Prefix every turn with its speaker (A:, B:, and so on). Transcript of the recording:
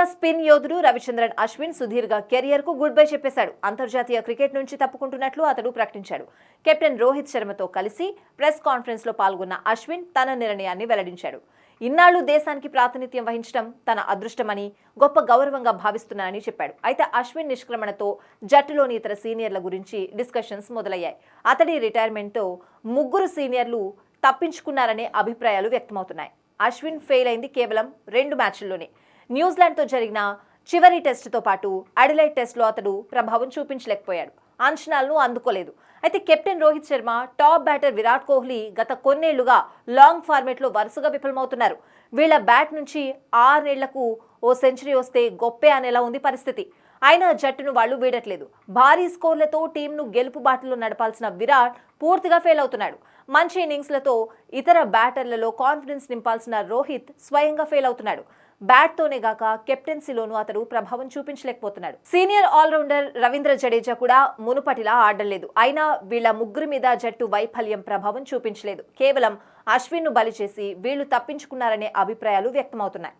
A: Australia spin యోధుడు రవిచంద్రన్ అశ్విన్ సుదీర్ఘ కెరియర్కు good bye చెప్పేశాడు. అంతర్జాతీయ క్రికెట్ నుంచి తప్పుకుంటున్నట్లు అతడు ప్రకటించాడు. కెప్టెన్ రోహిత్ శర్మతో కలిసి ప్రెస్ కాన్ఫరెన్స్లో పాల్గొన్న అశ్విన్ తన నిర్ణయాన్ని వెల్లడించాడు. ఇన్నాళ్ళు దేశానికి ప్రాతినిధ్యం వహించడం తన అదృష్టమని గొప్ప గౌరవంగా భావిస్తున్నానని చెప్పాడు. అయితే అశ్విన్ నిష్క్రమణతో జట్టులోని ఇతర సీనియర్ల గురించి డిస్కషన్స్ మొదలయ్యాయి. అతడి రిటైర్మెంట్తో ముగ్గురు సీనియర్లు తప్పించుకున్నారనే అభిప్రాయాలు వ్యక్తమవుతున్నాయి. అశ్విన్ ఫెయిల్ అయింది కేవలం రెండు మ్యాచ్ల్లోనే. న్యూజిలాండ్తో జరిగిన చివరి టెస్టుతో పాటు అడిలైడ్ టెస్ట్లో అతడు ప్రభావం చూపించలేకపోయాడు. అంచనాలను అందుకోలేదు. అయితే captain Rohit Sharma top batter Virat Kohli గత కొన్నేళ్ళుగా లాంగ్ ఫార్మేట్లో వరుసగా విఫలమవుతున్నారు. వీళ్ళ బ్యాట్ నుంచి ఆరేళ్ళకు ఓ సెంచరీ వస్తే గొప్పే అనేలా ఉంది పరిస్థితి. అయినా జట్టును వాళ్ళు వీడట్లేదు. భారీ స్కోర్లతో టీంను గెలుపు బాటలో నడపాల్సిన విరాట్ పూర్తిగా ఫెయిల్ అవుతున్నాడు. మంచి ఇన్నింగ్స్లతో ఇతర బ్యాటర్లలో కాన్ఫిడెన్స్ నింపాల్సిన రోహిత్ స్వయంగా ఫెయిల్ అవుతున్నాడు. బ్యాట్తోనే గాక కెప్టెన్సీలోనూ అతడు ప్రభావం చూపించలేకపోతున్నాడు. సీనియర్ ఆల్రౌండర్ రవీంద్ర జడేజా కూడా మునుపటిలా ఆడలేదు. అయినా వీళ్ళ ముగ్గురు మీద జట్టు వైఫల్యం ప్రభావం చూపించలేదు. కేవలం అశ్విన్ను బలి చేసి వీళ్ళు తప్పించుకున్నారనే అభిప్రాయాలు వ్యక్తమవుతున్నాయి.